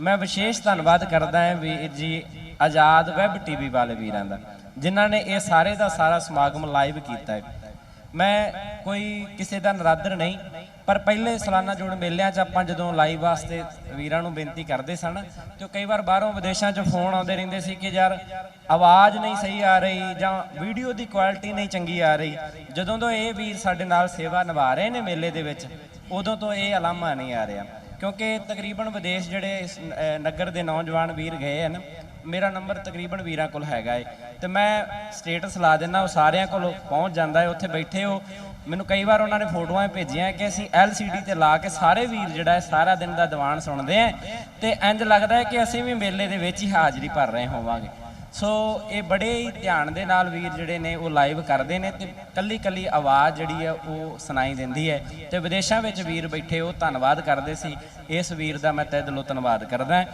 ਮੈਂ ਵਿਸ਼ੇਸ਼ ਧੰਨਵਾਦ ਕਰਦਾ ਹਾਂ ਵੀਰ ਜੀ ਆਜ਼ਾਦ ਵੈਬ ਟੀਵੀ ਵਾਲੇ ਵੀਰਾਂ ਦਾ, ਜਿਨ੍ਹਾਂ ਨੇ ਇਹ ਸਾਰੇ ਦਾ ਸਾਰਾ ਸਮਾਗਮ ਲਾਈਵ ਕੀਤਾ ਹੈ। ਮੈਂ ਕੋਈ ਕਿਸੇ ਦਾ ਨਰਾਦਰ ਨਹੀਂ, ਪਰ ਪਹਿਲੇ ਸਾਲਾਨਾ ਜੋੜ ਮੇਲਿਆਂ 'ਚ ਆਪਾਂ ਜਦੋਂ ਲਾਈਵ ਵਾਸਤੇ ਵੀਰਾਂ ਨੂੰ ਬੇਨਤੀ ਕਰਦੇ ਸਨ, ਤੇ ਕਈ ਵਾਰ ਬਾਹਰੋਂ ਵਿਦੇਸ਼ਾਂ 'ਚ ਫੋਨ ਆਉਂਦੇ ਰਹਿੰਦੇ ਸੀ ਕਿ ਯਾਰ ਆਵਾਜ਼ ਨਹੀਂ ਸਹੀ ਆ ਰਹੀ ਜਾਂ ਵੀਡੀਓ ਦੀ ਕੁਆਲਿਟੀ ਨਹੀਂ ਚੰਗੀ ਆ ਰਹੀ। ਜਦੋਂ ਤੋਂ ਇਹ ਵੀਰ ਸਾਡੇ ਨਾਲ ਸੇਵਾ ਨਿਭਾ ਰਹੇ ਨੇ ਮੇਲੇ ਦੇ ਵਿੱਚ, ਉਦੋਂ ਤੋਂ ਇਹ ਅਲਾਮਾ ਨਹੀਂ ਆ ਰਿਹਾ। ਕਿਉਂਕਿ ਤਕਰੀਬਨ ਵਿਦੇਸ਼ ਜਿਹੜੇ ਨਗਰ ਦੇ ਨੌਜਵਾਨ ਵੀਰ ਗਏ ਹਨ, ਮੇਰਾ ਨੰਬਰ ਤਕਰੀਬਨ ਵੀਰਾਂ ਕੋਲ ਹੈਗਾ ਏ। ਤੇ ਮੈਂ ਸਟੇਟਸ ਲਾ ਦਿੰਦਾ, ਉਹ ਸਾਰਿਆਂ ਕੋਲ ਪਹੁੰਚ ਜਾਂਦਾ ਹੈ ਉੱਥੇ ਬੈਠੇ ਹੋ ਮੈਨੂੰ ਕਈ ਵਾਰ ਉਹਨਾਂ ਨੇ ਫੋਟੋਆਂ ਭੇਜੀਆਂ ਕਿ ਅਸੀਂ LCD ਤੇ ਲਾ ਕੇ ਸਾਰੇ ਵੀਰ ਜਿਹੜਾ ਹੈ ਸਾਰਾ ਦਿਨ ਦਾ ਦੀਵਾਨ ਸੁਣਦੇ ਆ ਤੇ ਇੰਜ ਲੱਗਦਾ ਹੈ ਕਿ ਅਸੀਂ ਵੀ ਮੇਲੇ ਦੇ ਵਿੱਚ ਹੀ ਹਾਜ਼ਰੀ ਭਰ ਰਹੇ ਹੋਵਾਂਗੇ। ਸੋ ਇਹ ਬੜੇ ਹੀ ਧਿਆਨ ਦੇ ਨਾਲ ਵੀਰ ਜਿਹੜੇ ਨੇ ਉਹ ਲਾਈਵ ਕਰਦੇ ਨੇ ਤੇ ਕੱਲੀ ਕੱਲੀ ਆਵਾਜ਼ ਜਿਹੜੀ ਹੈ ਉਹ ਸੁਣਾਈ ਦਿੰਦੀ ਹੈ ਤੇ ਵਿਦੇਸ਼ਾਂ ਵਿੱਚ ਵੀਰ ਬੈਠੇ ਉਹ ਧੰਨਵਾਦ ਕਰਦੇ ਸੀ। ਇਸ ਵੀਰ ਦਾ ਮੈਂ ਤਹਿ ਦਿਲੋਂ ਧੰਨਵਾਦ ਕਰਦਾ।